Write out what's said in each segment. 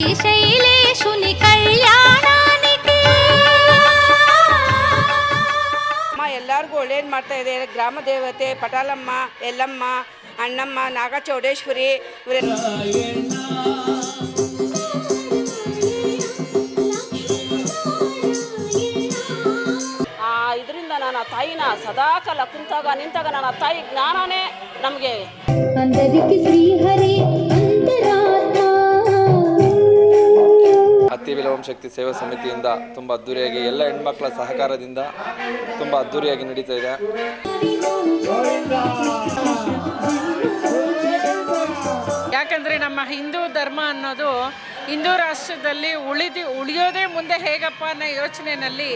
శైలేషుని కళ్యాణానికి ಅಮ್ಮ ಎಲ್ಲರಿಗೂ ಒಳ್ಳೇದು ಮಾಡ್ತಾ ಇದೆ ಗ್ರಾಮ ದೇವತೆ ಪಟಾಲಮ್ಮ ಎಲ್ಲಮ್ಮ ಅಣ್ಣಮ್ಮ ನಾಗಚೌಡೇಶ್ವರಿ ಇವರೆಲ್ಲ ಆ ಇದರಿಂದ ನಾನು ಆ ತಾಯಿನ ಸದಾಕಾಲ ಕುಂತಾಗ ನಿಂತಾಗ ನನ್ನ ತಾಯಿ ಜ್ಞಾನನೇ ನಮಗೆ అందరికి శ్రీహరి ಅತ್ತಿ ವಿಲೋಮ ಶಕ್ತಿ ಸೇವಾ ಸಮಿತಿಯಿಂದ ತುಂಬ ಅದ್ದೂರಿಯಾಗಿ ಎಲ್ಲ ಹೆಣ್ಮಕ್ಳ ಸಹಕಾರದಿಂದ ತುಂಬ ಅದ್ದೂರಿಯಾಗಿ ನಡೀತಾ ಇದೆ. ಯಾಕಂದರೆ ನಮ್ಮ ಹಿಂದೂ ಧರ್ಮ ಅನ್ನೋದು ಹಿಂದೂ ರಾಷ್ಟ್ರದಲ್ಲಿ ಉಳಿದು ಉಳಿಯೋದೇ ಮುಂದೆ ಹೇಗಪ್ಪ ಅನ್ನೋ ಯೋಚನೆಯಲ್ಲಿ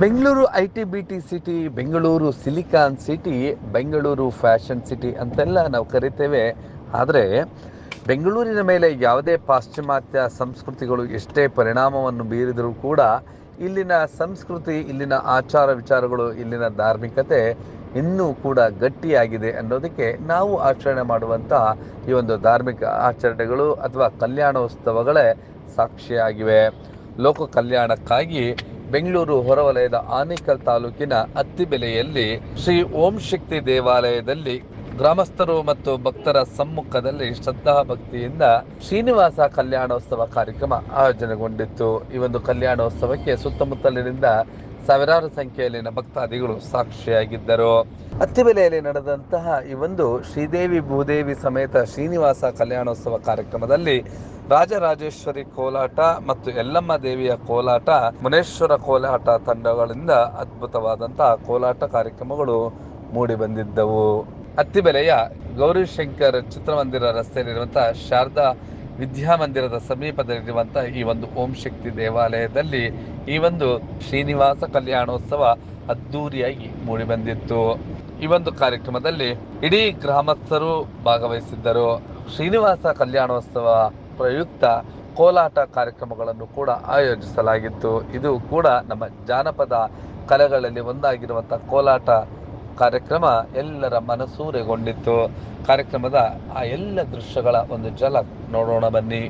Bengaluru I T B T city, Bengaluru silicon city, Bengaluru fashion city ಅಂತೆಲ್ಲ ನಾವು ಕರಿತೇವೆ. ಆದರೆ ಬೆಂಗಳೂರಿನ ಮೇಲೆ ಯಾವುದೇ ಪಾಶ್ಚಿಮಾತ್ಯ ಸಂಸ್ಕೃತಿಗಳು ಎಷ್ಟೇ ಪರಿಣಾಮವನ್ನು ಬೀರಿದರೂ ಕೂಡ ಇಲ್ಲಿನ ಸಂಸ್ಕೃತಿ, ಇಲ್ಲಿನ ಆಚಾರ ವಿಚಾರಗಳು, ಇಲ್ಲಿನ ಧಾರ್ಮಿಕತೆ ಇನ್ನೂ ಕೂಡ ಗಟ್ಟಿಯಾಗಿದೆ ಅನ್ನೋದಕ್ಕೆ ನಾವು ಆಚರಣೆ ಮಾಡುವಂಥ ಈ ಒಂದು ಧಾರ್ಮಿಕ ಆಚರಣೆಗಳು ಅಥವಾ ಕಲ್ಯಾಣೋತ್ಸವಗಳೇ ಸಾಕ್ಷಿಯಾಗಿವೆ. ಲೋಕ ಕಲ್ಯಾಣಕ್ಕಾಗಿ ಬೆಂಗಳೂರು ಹೊರವಲಯದ ಆನೇಕಲ್ ತಾಲೂಕಿನ ಅತ್ತಿಬೆಲೆಯಲ್ಲಿ ಶ್ರೀ ಓಂ ಶಕ್ತಿ ದೇವಾಲಯದಲ್ಲಿ ಗ್ರಾಮಸ್ಥರು ಮತ್ತು ಭಕ್ತರ ಸಮ್ಮುಖದಲ್ಲಿ ಶ್ರದ್ಧಾ ಭಕ್ತಿಯಿಂದ ಶ್ರೀನಿವಾಸ ಕಲ್ಯಾಣೋತ್ಸವ ಕಾರ್ಯಕ್ರಮ ಆಯೋಜನೆಗೊಂಡಿತ್ತು. ಈ ಒಂದು ಕಲ್ಯಾಣೋತ್ಸವಕ್ಕೆ ಸುತ್ತಮುತ್ತಲಿನಿಂದ ಸಾವಿರಾರು ಸಂಖ್ಯೆಯಲ್ಲಿನ ಭಕ್ತಾದಿಗಳು ಸಾಕ್ಷಿಯಾಗಿದ್ದರು. ಅತ್ತಿಬೆಲೆಯಲ್ಲಿ ನಡೆದಂತಹ ಈ ಒಂದು ಶ್ರೀದೇವಿ ಭೂದೇವಿ ಸಮೇತ ಶ್ರೀನಿವಾಸ ಕಲ್ಯಾಣೋತ್ಸವ ಕಾರ್ಯಕ್ರಮದಲ್ಲಿ ರಾಜರಾಜೇಶ್ವರಿ ಕೋಲಾಟ ಮತ್ತು ಎಲ್ಲಮ್ಮ ದೇವಿಯ ಕೋಲಾಟ, ಮುನೇಶ್ವರ ಕೋಲಾಟ ತಂಡಗಳಿಂದ ಅದ್ಭುತವಾದಂತಹ ಕೋಲಾಟ ಕಾರ್ಯಕ್ರಮಗಳು ಮೂಡಿ ಬಂದಿದ್ದವು. ಅತ್ತಿಬೆಲೆಯ ಗೌರಿಶಂಕರ್ ಚಿತ್ರಮಂದಿರ ರಸ್ತೆಯಲ್ಲಿರುವಂತಹ ಶಾರದಾ ವಿದ್ಯಾಮಂದಿರದ ಸಮೀಪದಲ್ಲಿರುವಂಥ ಈ ಒಂದು ಓಂ ಶಕ್ತಿ ದೇವಾಲಯದಲ್ಲಿ ಈ ಒಂದು ಶ್ರೀನಿವಾಸ ಕಲ್ಯಾಣೋತ್ಸವ ಅದ್ದೂರಿಯಾಗಿ ಮೂಡಿಬಂದಿತ್ತು. ಈ ಒಂದು ಕಾರ್ಯಕ್ರಮದಲ್ಲಿ ಇಡೀ ಗ್ರಾಮಸ್ಥರು ಭಾಗವಹಿಸಿದ್ದರು. ಶ್ರೀನಿವಾಸ ಕಲ್ಯಾಣೋತ್ಸವ ಪ್ರಯುಕ್ತ ಕೋಲಾಟ ಕಾರ್ಯಕ್ರಮಗಳನ್ನು ಕೂಡ ಆಯೋಜಿಸಲಾಗಿತ್ತು. ಇದು ಕೂಡ ನಮ್ಮ ಜಾನಪದ ಕಲೆಗಳಲ್ಲಿ ಒಂದಾಗಿರುವಂಥ ಕೋಲಾಟ ಕಾರ್ಯಕ್ರಮ ಎಲ್ಲರ ಮನಸೂರೆಗೊಂಡಿತ್ತು ಕಾರ್ಯಕ್ರಮದ ಆ ಎಲ್ಲ ದೃಶ್ಯಗಳ ಒಂದು ಜಲ ನೋಡೋಣ ಬನ್ನಿ.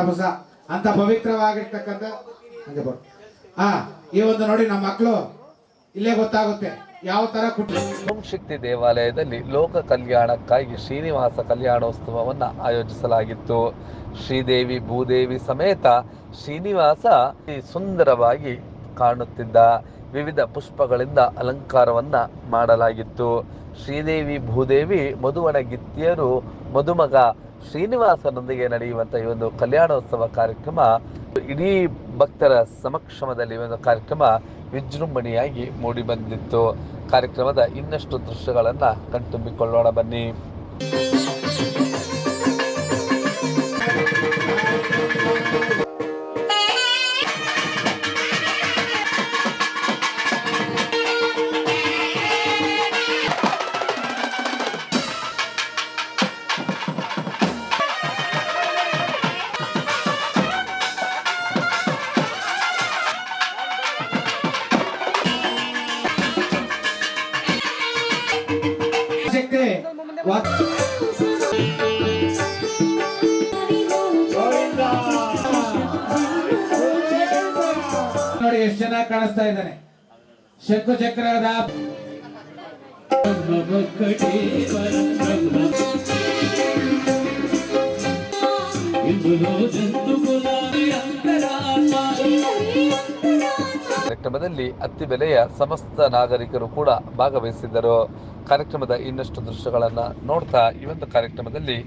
ರಭಸ ಅಂತ ಪವಿತ್ರವಾಗಿರ್ತಕ್ಕಂಥ ಹಂಗೆ ಬರ್. ಹಾ ಈ ಒಂದು ನೋಡಿ ನಮ್ಮ ಮಕ್ಕಳು ಇಲ್ಲೇ ಗೊತ್ತಾಗುತ್ತೆ ಯಾವ ತರ ಶಕ್ತಿ ದೇವಾಲಯದಲ್ಲಿ ಲೋಕ ಕಲ್ಯಾಣಕ್ಕಾಗಿ ಶ್ರೀನಿವಾಸ ಕಲ್ಯಾಣೋತ್ಸವವನ್ನು ಆಯೋಜಿಸಲಾಗಿತ್ತು. ಶ್ರೀದೇವಿ, ಭೂದೇವಿ ಸಮೇತ ಶ್ರೀನಿವಾಸ ಈ ಸುಂದರವಾಗಿ ಕಾಣುತ್ತಿದ್ದ ವಿವಿಧ ಪುಷ್ಪಗಳಿಂದ ಅಲಂಕಾರವನ್ನ ಮಾಡಲಾಗಿತ್ತು. ಶ್ರೀದೇವಿ, ಭೂದೇವಿ ಮಧುವಣಗಿತ್ತಿಯರು ಮಧುಮಗ ಶ್ರೀನಿವಾಸನೊಂದಿಗೆ ನಡೆಯುವಂತಹ ಈ ಒಂದು ಕಲ್ಯಾಣೋತ್ಸವ ಕಾರ್ಯಕ್ರಮ, ಇಡೀ ಭಕ್ತರ ಸಮಕ್ಷಮದಲ್ಲಿ ಒಂದು ಕಾರ್ಯಕ್ರಮ ವಿಜೃಂಭಣೆಯಾಗಿ ಮೂಡಿ ಬಂದಿತ್ತು. ಕಾರ್ಯಕ್ರಮದ ಇನ್ನಷ್ಟು ದೃಶ್ಯಗಳನ್ನ ಕಣ್ತುಂಬಿಕೊಳ್ಳೋಣ ಬನ್ನಿ. ಕಾಣಿಸ್ತಾ ಇದ್ದಾನೆ. ಶಂಕು ಚಕ್ರದ ಕಾರ್ಯಕ್ರಮದಲ್ಲಿ ಅತ್ತಿ ಬೆಲೆಯ ಸಮಸ್ತ ನಾಗರಿಕರು ಕೂಡ ಭಾಗವಹಿಸಿದ್ದರು. ಕಾರ್ಯಕ್ರಮದ ಇನ್ನಷ್ಟು ದೃಶ್ಯಗಳನ್ನು ನೋಡ್ತಾ ಈ ಒಂದು ಕಾರ್ಯಕ್ರಮದಲ್ಲಿ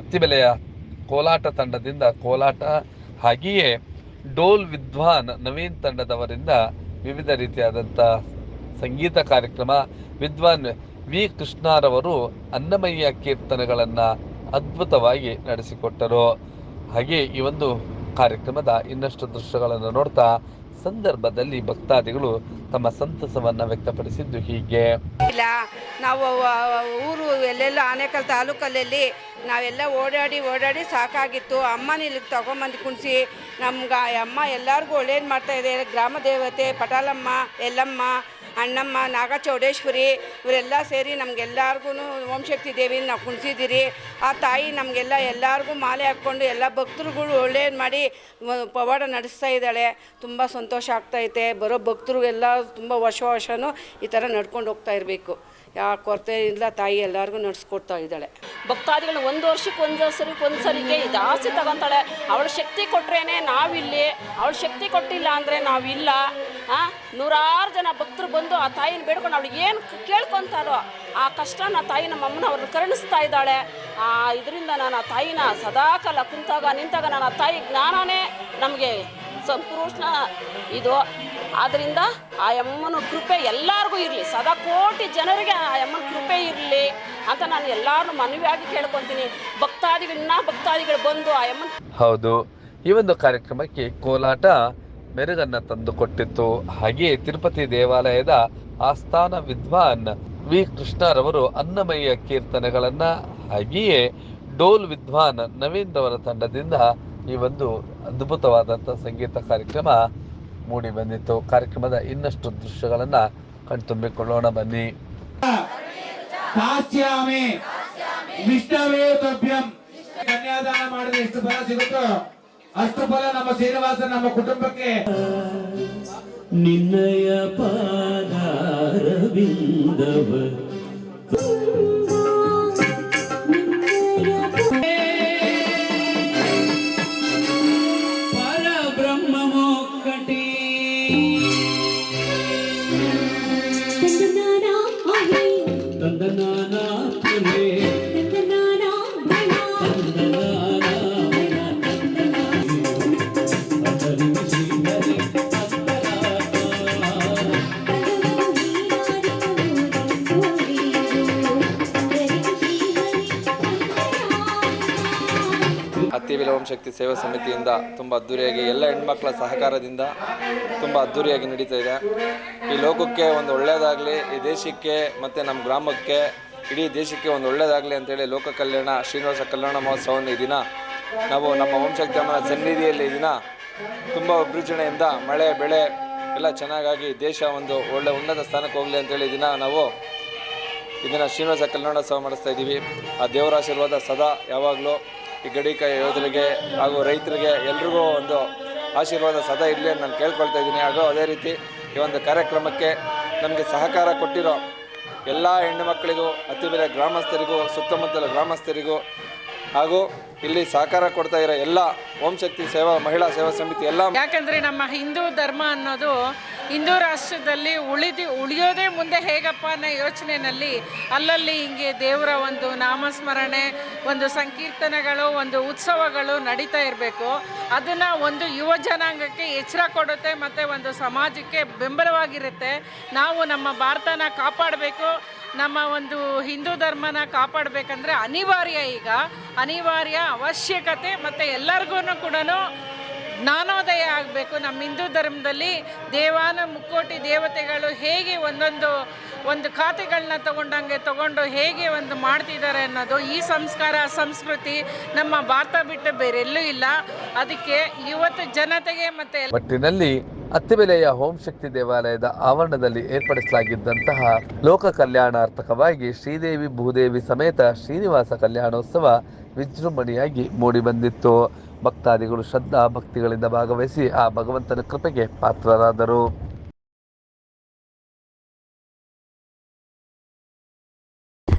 ಅತ್ತಿ ಬೆಲೆಯ ಕೋಲಾಟ ತಂಡದಿಂದ ಕೋಲಾಟ, ಹಾಗೆಯೇ ಡೋಲ್ ವಿದ್ವಾನ್ ನವೀನ್ ತಂಡದವರಿಂದ ವಿವಿಧ ರೀತಿಯಾದಂಥ ಸಂಗೀತ ಕಾರ್ಯಕ್ರಮ. ವಿದ್ವಾನ್ ವಿ. ಕೃಷ್ಣಾರವರು ಅನ್ನಮಯ್ಯ ಕೀರ್ತನೆಗಳನ್ನು ಅದ್ಭುತವಾಗಿ ನಡೆಸಿಕೊಟ್ಟರು. ಹಾಗೆ ಈ ಒಂದು ಕಾರ್ಯಕ್ರಮದ ಇನ್ನಷ್ಟು ದೃಶ್ಯಗಳನ್ನು ನೋಡ್ತಾ ಸಂದರ್ಭದಲ್ಲಿ ಭಕ್ತಾದಿಗಳು ತಮ್ಮ ಸಂತಸವನ್ನು ವ್ಯಕ್ತಪಡಿಸಿದ್ದು ಹೀಗೆ. ಇಲ್ಲ, ನಾವು ಊರು ಎಲ್ಲೆಲ್ಲೋ ಆನೇಕಲ್ ತಾಲೂಕಲ್ಲಿ ನಾವೆಲ್ಲ ಓಡಾಡಿ ಓಡಾಡಿ ಸಾಕಾಗಿತ್ತು. ಅಮ್ಮನ ಇಲ್ಲಿಗೆ ತಗೊಂಬಂದು ಕುಣಿಸಿ ನಮ್ಗೆ ಅಮ್ಮ ಎಲ್ಲರಿಗೂ ಒಳ್ಳೇದು ಮಾಡ್ತಾ ಇದೆ. ಗ್ರಾಮ ದೇವತೆ, ಪಟಾಲಮ್ಮ, ಎಲ್ಲಮ್ಮ, ಅಣ್ಣಮ್ಮ ನಾಗ ಚೌಡೇಶ್ವರಿ ಇವರೆಲ್ಲ ಸೇರಿ ನಮಗೆಲ್ಲರಿಗೂ ಓಂಶಕ್ತಿ ದೇವಿನ ನಾವು ಕುಣಿಸಿದ್ದೀರಿ ಆ ತಾಯಿ ನಮಗೆಲ್ಲ ಎಲ್ಲರಿಗೂ ಮಾಲೆ ಹಾಕ್ಕೊಂಡು ಎಲ್ಲ ಭಕ್ತರುಗಳು ಒಳ್ಳೇದು ಮಾಡಿ ಪವಾಡ ನಡೆಸ್ತಾ ಇದ್ದಾಳೆ. ತುಂಬ ಸಂತೋಷ ಆಗ್ತೈತೆ ಬರೋ ಭಕ್ತರಿಗೆಲ್ಲ ತುಂಬ ವರ್ಷ ವರ್ಷವೂ ಈ ಥರ ನಡ್ಕೊಂಡು ಹೋಗ್ತಾ ಇರಬೇಕು. ಯಾವ ಕೊರತೆ ಇಲ್ಲ ತಾಯಿ ಎಲ್ಲರಿಗೂ ನಡೆಸ್ಕೊಡ್ತಾ ಇದ್ದಾಳೆ. ಭಕ್ತಾದಿಗಳು ಒಂದು ವರ್ಷಕ್ಕೆ ಒಂದು ಸರಿ ಒಂದು ಸರಿಗೆ ಜಾಸ್ತಿ ತಗೊತಾಳೆ. ಅವಳ ಶಕ್ತಿ ಕೊಟ್ರೇನೆ ನಾವಿಲ್ಲಿ, ಅವಳ ಶಕ್ತಿ ಕೊಟ್ಟಿಲ್ಲ ಅಂದರೆ ನಾವಿಲ್ಲ. ನೂರಾರು ಜನ ಭಕ್ತರು ಬಂದು ಆ ತಾಯಿನ ಬೇಡ್ಕೊಂಡು ಅವಳು ಏನು ಕೇಳ್ಕೊತಾರೋ ಆ ಕಷ್ಟನ ತಾಯಿ ನಮ್ಮ ಅಮ್ಮನ ಅವ್ರನ್ನ ಕರುಣಿಸ್ತಾ ಇದ್ದಾಳೆ. ಆ, ಇದರಿಂದ ನಾನು ಆ ತಾಯಿನ ಸದಾಕಾಲ ಕುಂತಾಗ, ನಿಂತಾಗ ನಾನು ಆ ತಾಯಿ ಜ್ಞಾನನೇ ನಮಗೆ ಸಂಪೂರ್ಣ ಇದು. ಆದ್ದರಿಂದ ಆ ಅಮ್ಮನ ಕೃಪೆ ಎಲ್ಲರಿಗೂ ಇರಲಿ. ಸದಾ ಕೋಟಿ ಜನರಿಗೆ ಆ ಅಮ್ಮನ ಕೃಪೆ ಇರಲಿ ಅಂತ ನಾನು ಎಲ್ಲರೂ ಮನವಿಯಾಗಿ ಕೇಳ್ಕೊತೀನಿ. ಭಕ್ತಾದಿಗಳನ್ನ ಭಕ್ತಾದಿಗಳು ಬಂದು ಆ ಅಮ್ಮನ ಹೌದು. ಈ ಒಂದು ಕಾರ್ಯಕ್ರಮಕ್ಕೆ ಕೋಲಾಟ ಮೆರುಗನ್ನ ತಂದುಕೊಟ್ಟಿತ್ತು ಹಾಗೆಯೇ ತಿರುಪತಿ ದೇವಾಲಯದ ಆಸ್ಥಾನ ವಿದ್ವಾನ್ ವಿ. ಕೃಷ್ಣರವರು ಅನ್ನಮಯ್ಯ ಕೀರ್ತನೆಗಳನ್ನ ಹಾಗೆಯೇ ಡೋಲ್ ವಿದ್ವಾನ್ ನವೀನ್ ರವರ ತಂಡದಿಂದ ಈ ಒಂದು ಅದ್ಭುತವಾದಂಥ ಸಂಗೀತ ಕಾರ್ಯಕ್ರಮ ಮೂಡಿ ಬಂದಿತ್ತು. ಕಾರ್ಯಕ್ರಮದ ಇನ್ನಷ್ಟು ದೃಶ್ಯಗಳನ್ನು ಕಣ್ತುಂಬಿಕೊಳ್ಳೋಣ ಬನ್ನಿ. ಕನ್ಯಾದಾನ ಮಾಡಿದ್ರೆ ಎಷ್ಟು ಫಲ ಸಿಗುತ್ತೋ ಅಷ್ಟು ಫಲ ನಮ್ಮ ಶ್ರೀನಿವಾಸ ನಮ್ಮ ಕುಟುಂಬಕ್ಕೆ. ನಿನ್ನಯ ಪಾದಾರವಿಂದವ. ಶಕ್ತಿ ಸೇವಾ ಸಮಿತಿಯಿಂದ ತುಂಬ ಅದ್ದೂರಿಯಾಗಿ ಎಲ್ಲ ಹೆಣ್ಮಕ್ಳ ಸಹಕಾರದಿಂದ ತುಂಬ ಅದ್ದೂರಿಯಾಗಿ ನಡೀತಾ ಇದೆ. ಈ ಲೋಕಕ್ಕೆ ಒಂದು ಒಳ್ಳೆಯದಾಗಲಿ, ಈ ದೇಶಕ್ಕೆ ಮತ್ತು ನಮ್ಮ ಗ್ರಾಮಕ್ಕೆ, ಇಡೀ ದೇಶಕ್ಕೆ ಒಂದು ಒಳ್ಳೆಯದಾಗಲಿ ಅಂತೇಳಿ ಲೋಕ ಕಲ್ಯಾಣ, ಶ್ರೀನಿವಾಸ ಕಲ್ಯಾಣ ಮಹೋತ್ಸವವನ್ನು ಈ ದಿನ ನಾವು ನಮ್ಮ ಓಂ ಶಕ್ತಿ ಅಮ್ಮನ ಸನ್ನಿಧಿಯಲ್ಲಿ ಈ ದಿನ ತುಂಬ ವಿಜೃಂಭಣೆಯಿಂದ ಮಳೆ, ಬೆಳೆ ಎಲ್ಲ ಚೆನ್ನಾಗಾಗಿ ದೇಶ ಒಂದು ಒಳ್ಳೆ ಉನ್ನತ ಸ್ಥಾನಕ್ಕೆ ಹೋಗಲಿ ಅಂತೇಳಿ ದಿನ ನಾವು ಇದನ್ನು ಶ್ರೀನಿವಾಸ ಕಲ್ಯಾಣೋತ್ಸವ ಮಾಡಿಸ್ತಾ ಇದ್ದೀವಿ. ಆ ದೇವರ ಆಶೀರ್ವಾದ ಸದಾ ಯಾವಾಗಲೂ ಈ ಗಡಿಕಾಯ ಯೋಧರಿಗೆ ಹಾಗೂ ರೈತರಿಗೆ ಎಲ್ರಿಗೂ ಒಂದು ಆಶೀರ್ವಾದ ಸದಾ ಇರಲಿ ಅಂತ ನಾನು ಕೇಳ್ಕೊಳ್ತಾ ಇದ್ದೀನಿ. ಹಾಗೂ ಅದೇ ರೀತಿ ಈ ಒಂದು ಕಾರ್ಯಕ್ರಮಕ್ಕೆ ನಮಗೆ ಸಹಕಾರ ಕೊಟ್ಟಿರೋ ಎಲ್ಲ ಹೆಣ್ಣು ಮಕ್ಕಳಿಗೂ ಅತಿಬೆಲೆ ಗ್ರಾಮಸ್ಥರಿಗೂ, ಸುತ್ತಮುತ್ತಲ ಗ್ರಾಮಸ್ಥರಿಗೂ ಹಾಗೂ ಇಲ್ಲಿ ಸಹಕಾರ ಕೊಡ್ತಾ ಇರೋ ಎಲ್ಲ ಓಂ ಶಕ್ತಿ ಸೇವಾ, ಮಹಿಳಾ ಸೇವಾ ಸಮಿತಿ ಎಲ್ಲ ಯಾಕಂದ್ರೆ ನಮ್ಮ ಹಿಂದೂ ಧರ್ಮ ಅನ್ನೋದು ಹಿಂದೂ ರಾಷ್ಟ್ರದಲ್ಲಿ ಉಳಿದು, ಉಳಿಯೋದೇ ಮುಂದೆ ಹೇಗಪ್ಪ ಅನ್ನೋ ಯೋಚನೆಯಲ್ಲಿ ಅಲ್ಲಲ್ಲಿ ಹಿಂಗೆ ದೇವರ ಒಂದು ನಾಮಸ್ಮರಣೆ, ಒಂದು ಸಂಕೀರ್ತನೆಗಳು, ಒಂದು ಉತ್ಸವಗಳು ನಡೀತಾ ಇರಬೇಕು. ಅದನ್ನು ಒಂದು ಯುವ ಜನಾಂಗಕ್ಕೆ ಎಚ್ಚರ ಕೊಡುತ್ತೆ, ಮತ್ತು ಒಂದು ಸಮಾಜಕ್ಕೆ ಬೆಂಬಲವಾಗಿರುತ್ತೆ. ನಾವು ನಮ್ಮ ಭಾರತನ ಕಾಪಾಡಬೇಕು. ನಮ್ಮ ಒಂದು ಹಿಂದೂ ಧರ್ಮನ ಕಾಪಾಡಬೇಕಂದ್ರೆ ಅನಿವಾರ್ಯ ಈಗ. ಅನಿವಾರ್ಯ, ಅವಶ್ಯಕತೆ ಮತ್ತು ಎಲ್ಲರಿಗೂ ಕೂಡ ಜ್ಞಾನೋದಯ ಆಗಬೇಕು. ನಮ್ಮ ಹಿಂದೂ ಧರ್ಮದಲ್ಲಿ ದೇವಾನ ಮುಕ್ಕೋಟಿ ದೇವತೆಗಳು ಹೇಗೆ ಒಂದೊಂದು, ಒಂದು ಖಾತೆಗಳನ್ನ ತಗೊಂಡಂಗೆ ತಗೊಂಡು ಹೇಗೆ ಒಂದು ಮಾಡ್ತಿದ್ದಾರೆ ಅನ್ನೋದು ಈ ಸಂಸ್ಕಾರ, ಸಂಸ್ಕೃತಿ ನಮ್ಮ ಭಾರತ ಬಿಟ್ಟು ಬೇರೆಲ್ಲೂ ಇಲ್ಲ. ಅದಕ್ಕೆ ಇವತ್ತು ಜನತೆಗೆ ಮತ್ತೆ ಒಟ್ಟಿನಲ್ಲಿ ಅತ್ತಿಬೆಲೆಯ ಓಂ ಶಕ್ತಿ ದೇವಾಲಯದ ಆವರಣದಲ್ಲಿ ಏರ್ಪಡಿಸಲಾಗಿದ್ದಂತಹ ಲೋಕ ಕಲ್ಯಾಣಾರ್ಥಕವಾಗಿ ಶ್ರೀದೇವಿ ಭೂದೇವಿ ಸಮೇತ ಶ್ರೀನಿವಾಸ ಕಲ್ಯಾಣೋತ್ಸವ ವಿಜೃಂಭಣೆಯಾಗಿ ಮೂಡಿಬಂದಿತ್ತು ಭಕ್ತಾದಿಗಳು ಶ್ರದ್ಧಾ ಭಕ್ತಿಗಳಿಂದ ಭಾಗವಹಿಸಿ ಆ ಭಗವಂತನ ಕೃಪೆಗೆ ಪಾತ್ರರಾದರು.